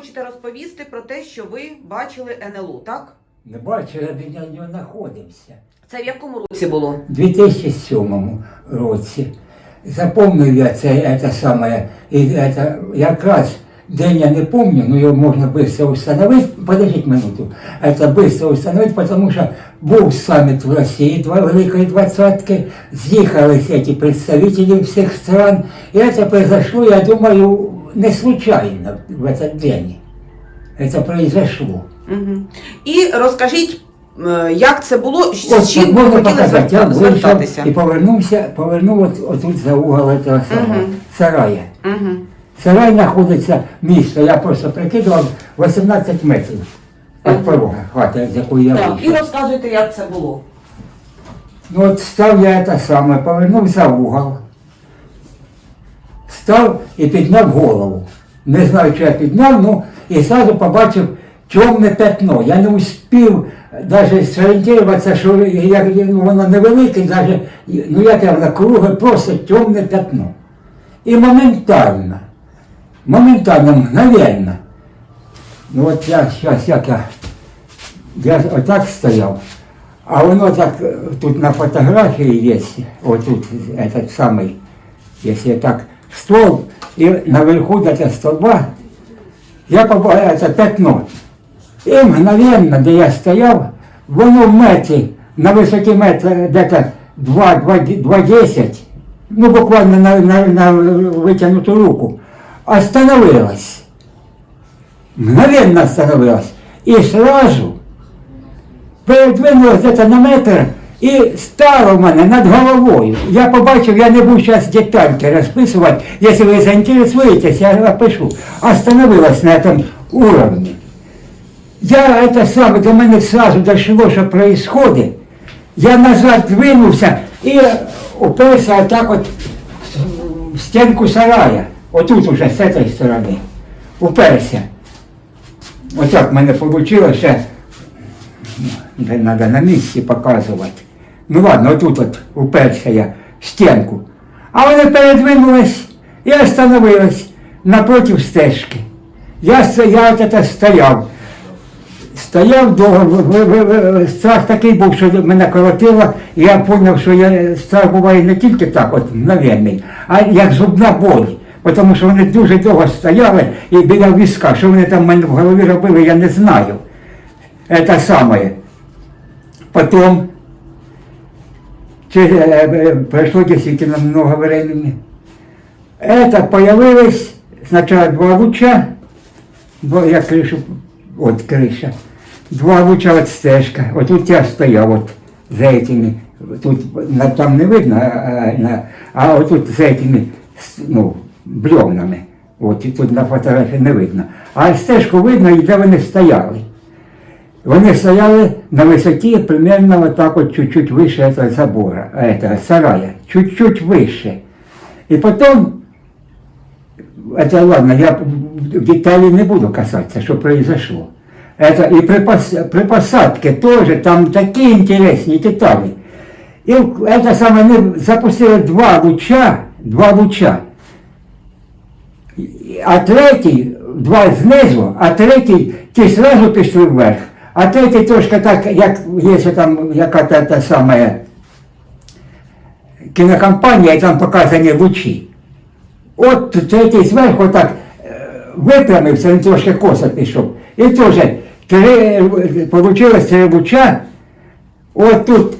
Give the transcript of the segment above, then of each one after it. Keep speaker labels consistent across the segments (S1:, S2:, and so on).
S1: хочете розповісти про те, що ви бачили НЛО, так?
S2: Не бачу, я біля нього знаходився.
S1: Це в якому році було?
S2: У 2007 році. Запомнив я це, це саме, і це, якраз день я не помню, но його можна швидко встановити. Подождіть минуту. Это швидко встановити, тому що був саміт в Росії, два Великої Двадцятки, з'їхалися ці представители всіх стран, і це произошло, я думаю, не случайно в этот день. Это произошло.
S1: Угу. І розкажіть, е, як це було, з
S2: От
S1: чим ви
S2: можна
S1: хотіли
S2: показати, я
S1: зверта-
S2: вийшов
S1: звертатися?
S2: і повернувся, повернув от, отут за угол этого самого
S1: Мгм.
S2: сарая.
S1: Угу.
S2: Сарай знаходиться місто, я просто прикидував 18 метрів від
S1: Мгм.
S2: порога хати, з якої я
S1: Так, і
S2: вийшов.
S1: розказуйте, як це було.
S2: Ну от став я те саме, повернув за угол, став і підняв голову. Не знаю, чи я підняв, ну і одразу побачив темне пятно. Я не успів навіть зорієнтуватися, що як, ну, воно невелике, навіть, ну як я на круге, просто темне пятно. І моментально, моментально, мгновенно. Ну от я зараз як я, я отак стояв. А воно так, е, тут на фотографії є, отут этот самий, якщо так, стол, і наверху до столба, я побачив це пятно. І мгновенно, де я стояв, воно в метрі, на висоті метра где-то 2-10, ну буквально на, на, на витягнуту руку, остановилось. Мгновенно остановилось. І сразу передвинулось где-то на метр і стало в мене над головою. Я побачив, я не буду зараз детальки розписувати, якщо ви заінтересуєтесь, я напишу. Остановилось на этом уровне. Я это саме, до мене сразу дошло, що происходит. Я назад двинувся і уперся отак от в стінку сарая. Отут уже, з цієї сторони. Уперся. Отак в мене вийшло ще треба на місці показувати Ну ладно, отут от уперся я в стінку. А вони передвинулись і остановились напротив стежки. Я, сто- я от это стояв. Стояв довго, в- в- в- страх такий був, що мене колотило, і я зрозумів, що я, страх буває не тільки так, от мгновенний, а як зубна боль. Тому що вони дуже довго стояли і біля візка, що вони там в мене в голові робили, я не знаю. Это самое. Потом через, э, э, прошло действительно много времени. Это появилось сначала два луча, два, я крышу, вот крыша, два луча от стежка, вот тут я стоял вот за этими, тут на- там не видно, а, а, на- а вот тут за этими, с- ну, бревнами, от і тут на фотографії не видно. А стежку видно, і де вони стояли. Вони стояли на висоті примерно вот так вот чуть-чуть выше этого забора, этого сарая, чуть-чуть выше. И потом, это ладно, я деталей не буду касаться, что произошло. Это и при, пос- при посадке тоже там такие интересные детали. И это самое, мы запустили два луча, два луча. А третій, два знизу, а третій ті зразу пішли вверх. А третій трошки так, як є там яка та, та сама кінокомпанія, і там показані лучі. От третій зверху так е, випрямився, він трошки косо пішов. І теж три, получилось три луча. От тут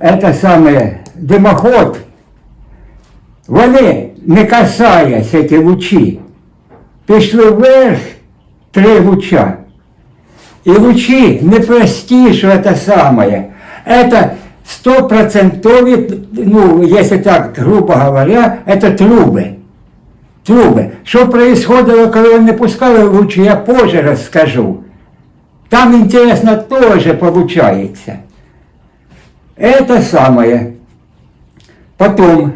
S2: це саме димоход. Вони, не касаясь ці лучі, пішли вверх три луча І лучі не прості, що це саме. Это стопроцентові, ну, если так грубо говоря, это трубы. Трубы. Що происходило, коли вони пускали лучі, я позже розкажу. Там интересно тоже получается. Это самое. Потом,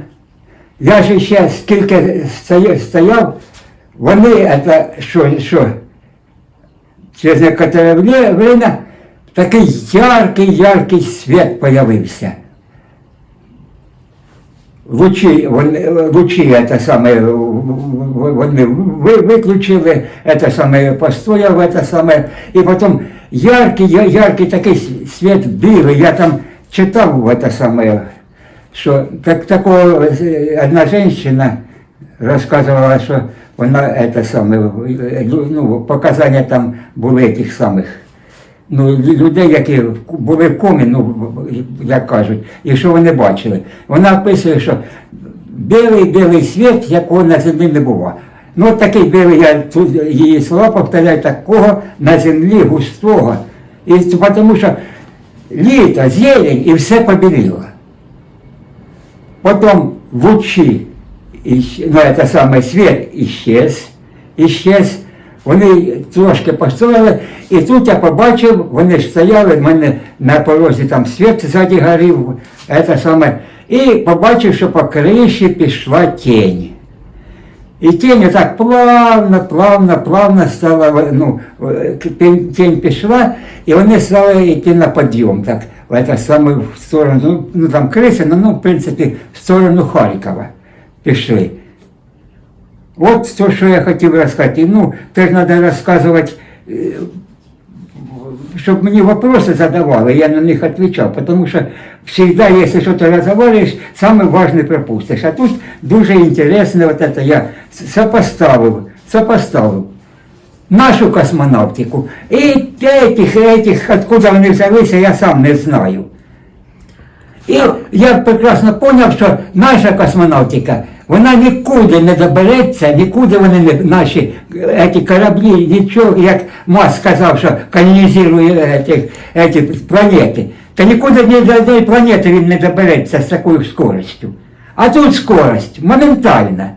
S2: я же ще скільки стоя- стояв, вони, це, що, що, через некоторое время такий яркий, яркий свет появився. лучі це саме, вони ви, виключили, це саме постояв, це саме, і потім яркий, яркий такий світ білий, я там читав це саме, що так, такого е, одна жінка розказувала, що вона це саме, ну, показання там були тих самих ну, людей, які були в комі, ну, як кажуть, і що вони бачили. Вона описує, що білий білий світ, якого на землі не було. Ну, такий білий, я тут її слова повторяю, такого на землі густого. І тому що літо, зелень і все побіліло. Потом лучи, исч- ну это самый свет исчез, исчез. Вони трошки постояли, і тут я побачив, вони ж стояли, в мене на порозі там світ ззаді горів, це саме, і побачив, що по криші пішла тінь. І тінь так плавно, плавно, плавно стала, ну, е, тінь, тінь пішла, і вони стали йти на підйом, так, в это саме в сторону, ну, ну там криси, ну, ну, в принципі, в сторону Харкова пішли. От то, що я хотів розказати. Ну, теж треба розказувати, е, щоб мені вопроси задавали, я на них відповідав, тому що завжди, якщо щось розговорюєш, саме важне пропустиш. А тут дуже інтересно, вот это я сопоставив, сопоставив нашу космонавтику і этих, этих, откуда вони взялися, я сам не знаю. І я прекрасно зрозумів, що наша космонавтика, вона нікуди не добереться, нікуди вони не наші е, ці кораблі, нічого, як Мас сказав, що колонізує ці, ці планети. Та нікуди ні до однієї планети він не добереться з такою скоростю. А тут скорость моментальна.